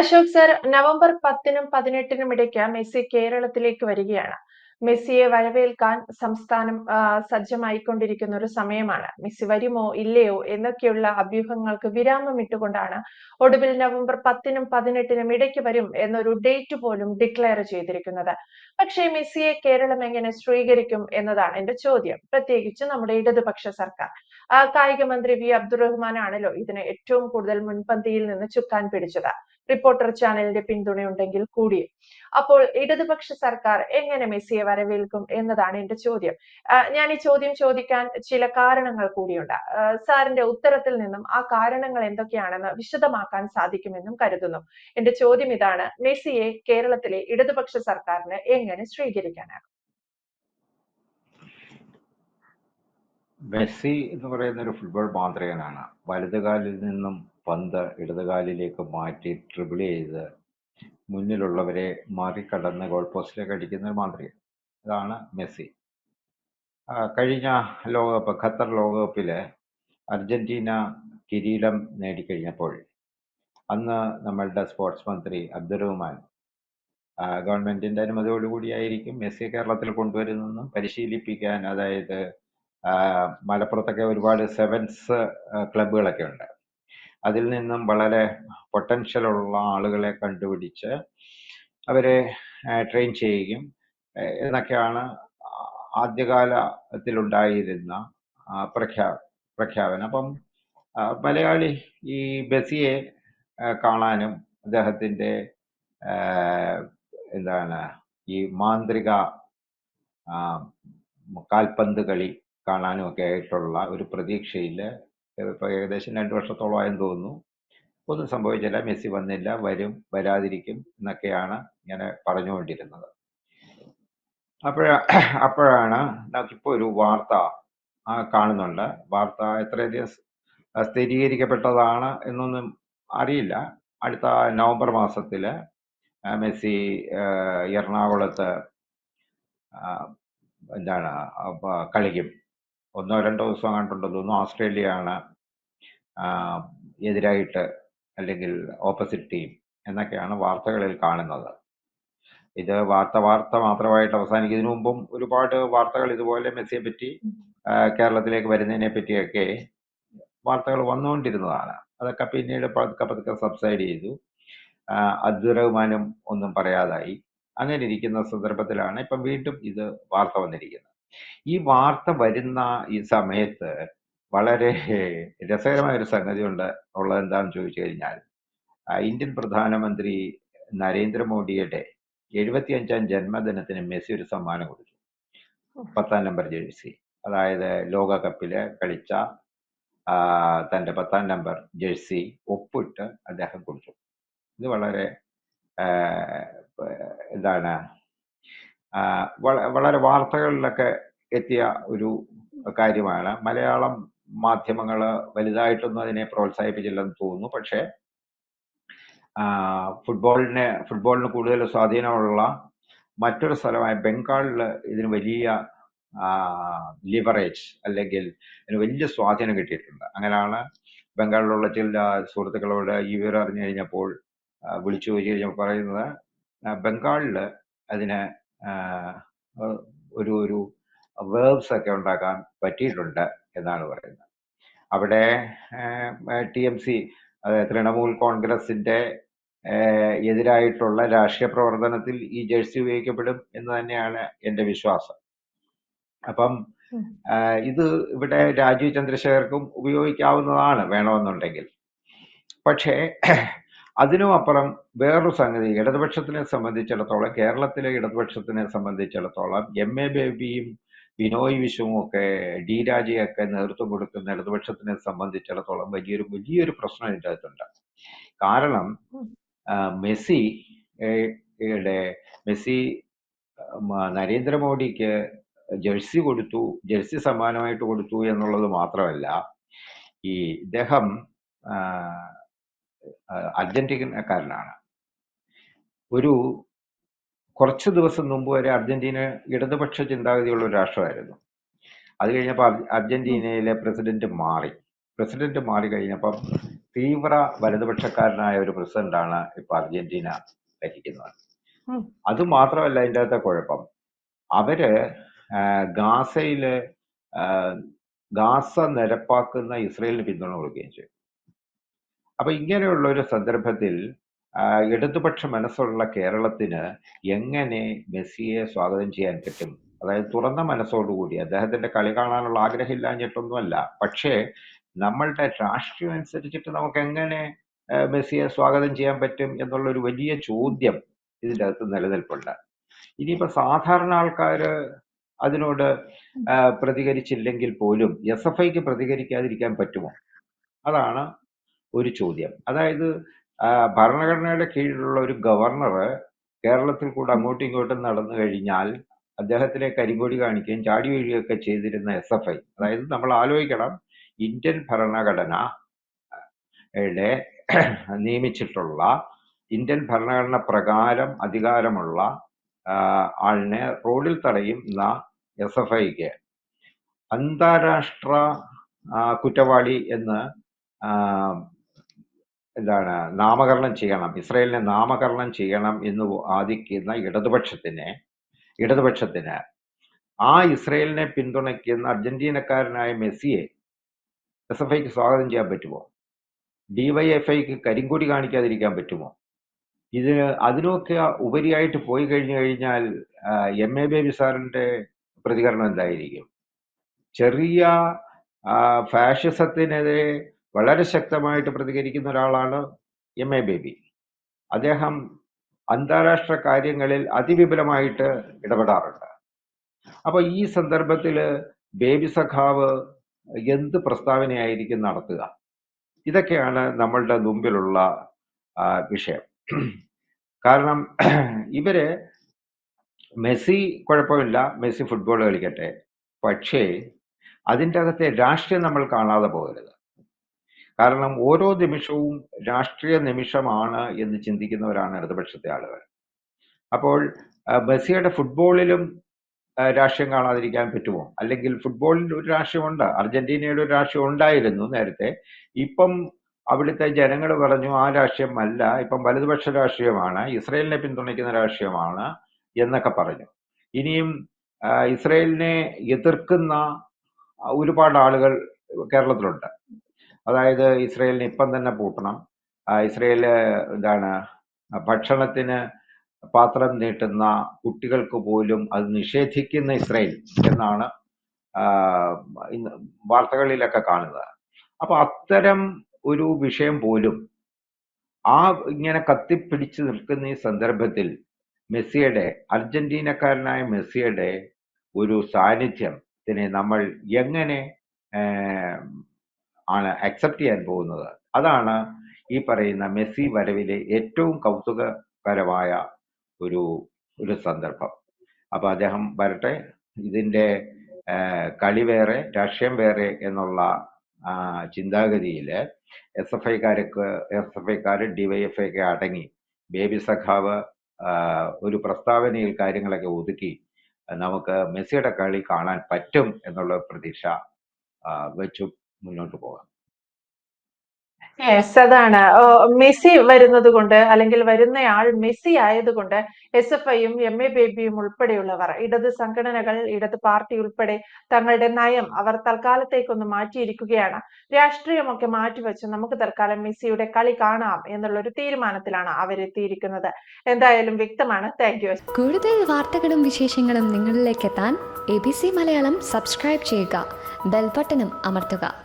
Ashok sir November പത്തിനും പതിനെട്ടിനും ഇടയ്ക്ക് മെസ്സി കേരളത്തിലേക്ക് വരികയാണ്. മെസ്സിയെ വരവേൽക്കാൻ സംസ്ഥാനം സജ്ജമായിക്കൊണ്ടിരിക്കുന്ന ഒരു സമയമാണ്. മെസ്സി വരുമോ ഇല്ലയോ എന്നൊക്കെയുള്ള അഭ്യൂഹങ്ങൾക്ക് വിരാമം ഇട്ടുകൊണ്ടാണ് ഒടുവിൽ നവംബർ പത്തിനും പതിനെട്ടിനും ഇടയ്ക്ക് വരും എന്നൊരു ഡേറ്റ് പോലും ഡിക്ലെയർ ചെയ്തിരിക്കുന്നത്. പക്ഷേ മെസ്സിയെ കേരളം എങ്ങനെ സ്വീകരിക്കും എന്നതാണ് എന്റെ ചോദ്യം. പ്രത്യേകിച്ച് നമ്മുടെ ഇടതുപക്ഷ സർക്കാർ. കായിക മന്ത്രി വി അബ്ദുറഹ്മാൻ ആണല്ലോ ഇതിന് ഏറ്റവും കൂടുതൽ മുൻപന്തിയിൽ നിന്ന് ചുക്കാൻ പിടിച്ചത്. റിപ്പോർട്ടർ ചാനലിന്റെ പിന്തുണയുണ്ടെങ്കിൽ കൂടി. അപ്പോൾ ഇടതുപക്ഷ സർക്കാർ എങ്ങനെ മെസ്സിയെ വരവേൽക്കും എന്നതാണ് എന്റെ ചോദ്യം. ഞാൻ ഈ ചോദ്യം ചോദിക്കാൻ ചില കാരണങ്ങൾ കൂടിയുണ്ട്. സാറിന്റെ ഉത്തരത്തിൽ നിന്നും ആ കാരണങ്ങൾ എന്തൊക്കെയാണെന്ന് വിശദമാക്കാൻ സാധിക്കുമെന്നും കരുതുന്നു. എന്റെ ചോദ്യം ഇതാണ് മെസ്സിയെ കേരളത്തിലെ ഇടതുപക്ഷ സർക്കാരിന് എങ്ങനെ സ്വീകരിക്കാനാകും? മെസ്സി എന്ന് പറയുന്ന ഒരു ഫുട്ബോൾ മാന്ത്രികനാണ്. വലതുകാലിൽ നിന്നും പന്ത് ഇടതുകാലിലേക്ക് മാറ്റി ട്രിബിൾ ചെയ്ത് മുന്നിലുള്ളവരെ മറികടന്ന് ഗോൾ പോസ്റ്റിലേക്ക് അടിക്കുന്ന ഒരു മാന്ത്രികൻ. അതാണ് മെസ്സി. കഴിഞ്ഞ ലോകകപ്പ് ഖത്തർ ലോകകപ്പിൽ അർജന്റീന കിരീടം നേടിക്കഴിഞ്ഞപ്പോൾ അന്ന് നമ്മളുടെ സ്പോർട്സ് മന്ത്രി അബ്ദുറഹ്മാൻ ഗവൺമെന്റിന്റെ അനുമതിയോടുകൂടിയായിരിക്കും മെസ്സിയെ കേരളത്തിൽ കൊണ്ടുവരുന്നതെന്നും പരിശീലിപ്പിക്കാൻ അതായത് മലപ്പുറത്തൊക്കെ ഒരുപാട് സെവൻസ് ക്ലബ്ബുകളൊക്കെ ഉണ്ട്. അതിൽ നിന്നും വളരെ പൊട്ടൻഷ്യലുള്ള ആളുകളെ കണ്ടുപിടിച്ച് അവരെ ട്രെയിൻ ചെയ്യുകയും എന്നൊക്കെയാണ് ആദ്യകാലത്തിലുണ്ടായിരുന്ന പ്രഖ്യാ പ്രഖ്യാപനം. അപ്പം മലയാളി ഈ ബസിയെ കാണാനും അദ്ദേഹത്തിന്റെ എന്താണ് ഈ മാന്ത്രിക കാൽപന്ത് കളി കാണാനും ഒക്കെ ആയിട്ടുള്ള ഒരു പ്രതീക്ഷയിൽ ഇപ്പോൾ ഏകദേശം രണ്ട് വർഷത്തോളമായെന്ന് തോന്നുന്നു. ഒന്നും സംഭവിച്ചില്ല. മെസ്സി വന്നില്ല. വരും വരാതിരിക്കും എന്നൊക്കെയാണ് ഇങ്ങനെ പറഞ്ഞുകൊണ്ടിരുന്നത്. അപ്പോഴാ അപ്പോഴാണ് നമുക്കിപ്പോൾ ഒരു വാർത്ത കാണുന്നുണ്ട്. വാർത്ത എത്രയധികം സ്ഥിരീകരിക്കപ്പെട്ടതാണ് എന്നൊന്നും അറിയില്ല. അടുത്ത നവംബർ മാസത്തിൽ മെസ്സി എറണാകുളത്ത് എന്താണ് കളിക്കും. ഒന്നോ രണ്ടോ ദിവസം കണ്ടുണ്ടെന്ന് തോന്നുന്നു ഓസ്ട്രേലിയയാണ് എതിരായിട്ട് അല്ലെങ്കിൽ ഓപ്പോസിറ്റ് ടീം എന്നൊക്കെയാണ് വാർത്തകളിൽ കാണുന്നത്. ഇത് വാർത്ത വാർത്ത മാത്രമായിട്ട് അവസാനിക്കുന്നതിന് മുമ്പും ഒരുപാട് വാർത്തകൾ ഇതുപോലെ മെസ്സിയെ പറ്റി കേരളത്തിലേക്ക് വരുന്നതിനെ പറ്റിയൊക്കെ വാർത്തകൾ വന്നുകൊണ്ടിരുന്നതാണ്. അതൊക്കെ പിന്നീട് പതുക്കെ പതുക്കെ സബ്സൈഡ് ചെയ്തു. അബ്ദുറഹ്മാനും റഹ്മാനും ഒന്നും പറയാതായി. അങ്ങനെ ഇരിക്കുന്ന സന്ദർഭത്തിലാണ് ഇപ്പം വീണ്ടും ഇത് വാർത്ത വന്നിരിക്കുന്നത്. ഈ വാർത്ത വരുന്ന ഈ സമയത്ത് വളരെ രസകരമായ ഒരു സംഗതി ഉണ്ട്. ഉള്ളത് എന്താണെന്ന് ചോദിച്ചു കഴിഞ്ഞാൽ ഇന്ത്യൻ പ്രധാനമന്ത്രി നരേന്ദ്രമോദിയുടെ എഴുപത്തിയഞ്ചാം ജന്മദിനത്തിന് മെസ്സി ഒരു സമ്മാനം കൊടുത്തു. പത്താം നമ്പർ ജേഴ്സി. അതായത് ലോകകപ്പിൽ കളിച്ച തന്റെ തന്റെ പത്താം നമ്പർ ജേഴ്സി ഒപ്പിട്ട് അദ്ദേഹം കൊടുത്തു. ഇത് വളരെ എന്താണ് വളരെ വാർത്തകളിലൊക്കെ എത്തിയ ഒരു കാര്യമാണ്. മലയാളം മാധ്യമങ്ങൾ വലുതായിട്ടൊന്നും അതിനെ പ്രോത്സാഹിപ്പിച്ചില്ലെന്ന് തോന്നുന്നു. പക്ഷേ ഫുട്ബോളിനെ ഫുട്ബോളിന് കൂടുതൽ സ്വാധീനമുള്ള മറ്റൊരു സ്ഥലമായ ബംഗാളിൽ ഇതിന് വലിയ ലിവറേജ് അല്ലെങ്കിൽ ഇതിന് വലിയ സ്വാധീനം കിട്ടിയിട്ടുണ്ട്. അങ്ങനെയാണ് ബംഗാളിലുള്ള ചില സുഹൃത്തുക്കളോട് ഈ വിവരം അറിഞ്ഞു കഴിഞ്ഞപ്പോൾ വിളിച്ചു ചോദിച്ചു കഴിഞ്ഞപ്പോൾ പറയുന്നത് ബംഗാളിൽ അതിന് ഒരു ഒരു വേർബ്സ് ഒക്കെ ഉണ്ടാക്കാൻ പറ്റിയിട്ടുണ്ട് എന്നാണ് പറയുന്നത്. അവിടെ ടി എം സി അതായത് തൃണമൂൽ കോൺഗ്രസിന്റെ എതിരായിട്ടുള്ള രാഷ്ട്രീയ പ്രവർത്തനത്തിൽ ഈ ജേഴ്സി ഉപയോഗിക്കപ്പെടും എന്ന് തന്നെയാണ് എന്റെ വിശ്വാസം. അപ്പം ഇത് ഇവിടെ രാജീവ് ചന്ദ്രശേഖർക്കും ഉപയോഗിക്കാവുന്നതാണ് വേണമെന്നുണ്ടെങ്കിൽ. പക്ഷേ അതിനും അപ്പുറം വേറൊരു സംഗതി ഇടതുപക്ഷത്തിനെ സംബന്ധിച്ചിടത്തോളം കേരളത്തിലെ ഇടതുപക്ഷത്തിനെ സംബന്ധിച്ചിടത്തോളം എം എ ബേബിയും ബിനോയ് വിശ്വവും ഒക്കെ ഡി രാജയൊക്കെ നേതൃത്വം കൊടുക്കുന്ന ഇടതുപക്ഷത്തിനെ സംബന്ധിച്ചിടത്തോളം വലിയൊരു വലിയൊരു പ്രശ്നം ഇതിന്റെ അകത്തുണ്ട് കാരണം. മെസ്സി യുടെ മെസ്സി നരേന്ദ്രമോദിക്ക് ജേഴ്സി കൊടുത്തു ജേഴ്സി സമ്മാനമായിട്ട് കൊടുത്തു എന്നുള്ളത് മാത്രമല്ല ഈ ഇദ്ദേഹം അർജന്റീനക്കാരനാണ് ഒരു കുറച്ച് ദിവസം മുമ്പ് വരെ അർജന്റീന ഇടതുപക്ഷ ചിന്താഗതിയുള്ള ഒരു രാഷ്ട്രമായിരുന്നു. അത് കഴിഞ്ഞപ്പോൾ അർജന്റീനയിലെ പ്രസിഡന്റ് മാറി. പ്രസിഡന്റ് മാറി കഴിഞ്ഞപ്പം തീവ്ര വലതുപക്ഷക്കാരനായ ഒരു പ്രസിഡന്റാണ് ഇപ്പൊ അർജന്റീന ഭരിക്കുന്നത്. അത് മാത്രമല്ല അതിന്റെ അകത്തെ കുഴപ്പം. അവർ ഗാസയിലെ ഗാസ നിരപ്പാക്കുന്ന ഇസ്രയേലിന് പിന്തുണ കൊടുക്കുകയും ചെയ്തു. അപ്പൊ ഇങ്ങനെയുള്ള ഒരു സന്ദർഭത്തിൽ ഇടതുപക്ഷ മനസ്സുള്ള കേരളത്തിന് എങ്ങനെ മെസ്സിയെ സ്വാഗതം ചെയ്യാൻ പറ്റും? അതായത് തുറന്ന മനസ്സോടുകൂടി അദ്ദേഹത്തിന്റെ കളി കാണാനുള്ള ആഗ്രഹമില്ലാഞ്ഞിട്ടൊന്നുമല്ല. പക്ഷേ നമ്മളുടെ രാഷ്ട്രീയം അനുസരിച്ചിട്ട് നമുക്ക് എങ്ങനെ മെസ്സിയെ സ്വാഗതം ചെയ്യാൻ പറ്റും എന്നുള്ള ഒരു വലിയ ചോദ്യം ഇതിന്റെ അകത്ത് നിലനിൽപ്പുണ്ട്. ഇനിയിപ്പോ സാധാരണ ആൾക്കാര് അതിനോട് പ്രതികരിച്ചില്ലെങ്കിൽ പോലും എസ് എഫ് ഐക്ക് പ്രതികരിക്കാതിരിക്കാൻ പറ്റുമോ? അതാണ് ഒരു ചോദ്യം. അതായത് ഭരണഘടനയുടെ കീഴിലുള്ള ഒരു ഗവർണർ കേരളത്തിൽ കൂടെ അങ്ങോട്ടും ഇങ്ങോട്ടും നടന്നു കഴിഞ്ഞാൽ അദ്ദേഹത്തിനെ കരിങ്കൊടി കാണിക്കുകയും ചാടി വീഴുകയൊക്കെ ചെയ്തിരുന്ന എസ് എഫ് ഐ അതായത് നമ്മൾ ആലോചിക്കണം ഇന്ത്യൻ ഭരണഘടന യുടെ നിയമിച്ചിട്ടുള്ള ഇന്ത്യൻ ഭരണഘടന പ്രകാരം അധികാരമുള്ള ആളിനെ റോഡിൽ തടയുന്ന എസ് എഫ് ഐക്ക് അന്താരാഷ്ട്ര കുറ്റവാളി എന്ന് എന്താണ് നാമകരണം ചെയ്യണം ഇസ്രയേലിനെ നാമകരണം ചെയ്യണം എന്ന് വാദിക്കുന്ന ഇടതുപക്ഷത്തിന് ഇടതുപക്ഷത്തിന് ആ ഇസ്രയേലിനെ പിന്തുണയ്ക്കുന്ന അർജന്റീനക്കാരനായ മെസ്സിയെ എസ് എഫ് ഐക്ക് സ്വാഗതം ചെയ്യാൻ പറ്റുമോ? ഡിവൈഎഫ്ഐക്ക് കരിങ്കൊടി കാണിക്കാതിരിക്കാൻ പറ്റുമോ? ഇതിന് അതിനൊക്കെ ഉപരിയായിട്ട് പോയി കഴിഞ്ഞു കഴിഞ്ഞാൽ എം എ ബേബി സാറിന്റെ പ്രതികരണം എന്തായിരിക്കും? ചെറിയ ഫാഷിസത്തിനെതിരെ വളരെ ശക്തമായിട്ട് പ്രതികരിക്കുന്ന ഒരാളാണ് എം എ ബേബി അദ്ദേഹം അന്താരാഷ്ട്ര കാര്യങ്ങളിൽ അതിവിപുലമായിട്ട് ഇടപെടാറുണ്ട്. അപ്പോൾ ഈ സന്ദർഭത്തിൽ ബേബി സഖാവ് എന്ത് പ്രസ്താവനയായിരിക്കും നടത്തുക? ഇതൊക്കെയാണ് നമ്മളുടെ മുമ്പിലുള്ള വിഷയം. കാരണം ഇവർ മെസ്സി കുഴപ്പമില്ല മെസ്സി ഫുട്ബോൾ കളിക്കട്ടെ. പക്ഷേ അതിന്റെ അകത്തെ രാഷ്ട്രീയം നമ്മൾ കാണാതെ പോകരുത്. കാരണം ഓരോ നിമിഷവും രാഷ്ട്രീയ നിമിഷമാണ് എന്ന് ചിന്തിക്കുന്നവരാണ് ഇടതുപക്ഷത്തെ ആളുകൾ. അപ്പോൾ ബസിയുടെ ഫുട്ബോളിലും രാഷ്ട്രീയം കാണാതിരിക്കാൻ പറ്റുമോ? അല്ലെങ്കിൽ ഫുട്ബോളിൽ ഒരു രാഷ്ട്രീയമുണ്ട് അർജന്റീനയുടെ ഒരു രാഷ്ട്രീയം ഉണ്ടായിരുന്നു നേരത്തെ. ഇപ്പം അവിടുത്തെ ജനങ്ങൾ പറഞ്ഞു ആ രാഷ്ട്രീയം അല്ല ഇപ്പം വലതുപക്ഷ രാഷ്ട്രീയമാണ് ഇസ്രയേലിനെ പിന്തുണയ്ക്കുന്ന രാഷ്ട്രീയമാണ് എന്നൊക്കെ പറഞ്ഞു. ഇനിയും ഇസ്രയേലിനെ എതിർക്കുന്ന ഒരുപാട് ആളുകൾ കേരളത്തിലുണ്ട്. അതായത് ഇസ്രയേലിന് ഇപ്പം തന്നെ പൂട്ടണം. ഇസ്രയേൽ എന്താണ് ഭക്ഷണത്തിന് പാത്രം നീട്ടുന്ന കുട്ടികൾക്ക് പോലും അത് നിഷേധിക്കുന്ന ഇസ്രയേൽ എന്നാണ് ഇന്ന് വാർത്തകളിലൊക്കെ കാണുന്നത്. അപ്പൊ അത്തരം ഒരു വിഷയം പോലും ആ ഇങ്ങനെ കത്തിപ്പിടിച്ച് നിൽക്കുന്ന ഈ സന്ദർഭത്തിൽ മെസ്സിയുടെ അർജന്റീനക്കാരനായ മെസ്സിയുടെ ഒരു സാന്നിധ്യത്തിനെ നമ്മൾ എങ്ങനെ ആണ് അക്സെപ്റ്റ് ചെയ്യാൻ പോകുന്നത്. അതാണ് ഈ പറയുന്ന മെസ്സി വരവിലെ ഏറ്റവും കൗതുകകരമായ ഒരു ഒരു സന്ദർഭം. അപ്പൊ അദ്ദേഹം വരട്ടെ ഇതിന്റെ കളി വേറെ രാഷ്ട്രീയം വേറെ എന്നുള്ള ചിന്താഗതിയിൽ എസ് എഫ് ഐക്കാർക്ക് എസ് എഫ് ഐക്കാർ ഡിവൈഎഫ് ഒക്കെ അടങ്ങി ബേബി സഖാവ് ഒരു പ്രസ്താവനയിൽ കാര്യങ്ങളൊക്കെ ഒതുക്കി നമുക്ക് മെസ്സിയുടെ കളി കാണാൻ പറ്റും എന്നുള്ള പ്രതീക്ഷ വെച്ചു. മുന്നോട്ട് പോകാം. യെസ് അതാണ്. മെസ്സി വരുന്നത് കൊണ്ട് അല്ലെങ്കിൽ വരുന്നയാൾ മെസ്സി ആയതുകൊണ്ട് എസ് എഫ് ഐയും എം എ ബേബിയും ഉൾപ്പെടെയുള്ളവർ ഇടത് സംഘടനകൾ ഇടത് പാർട്ടി ഉൾപ്പെടെ തങ്ങളുടെ നയം അവർ തൽക്കാലത്തേക്കൊന്ന് മാറ്റിയിരിക്കുകയാണ്. രാഷ്ട്രീയമൊക്കെ മാറ്റിവെച്ച് നമുക്ക് തൽക്കാലം മെസ്സിയുടെ കളി കാണാം എന്നുള്ള ഒരു തീരുമാനത്തിലാണ് അവരെത്തിയിരിക്കുന്നത്. എന്തായാലും വ്യക്തമാണ്. താങ്ക് യു കൂടുതൽ വാർത്തകളും വിശേഷങ്ങളും നിങ്ങളിലേക്ക് എത്താൻ A B C Malayalam subscribe ചെയ്യുക. ബെൽബട്ടനും അമർത്തുക.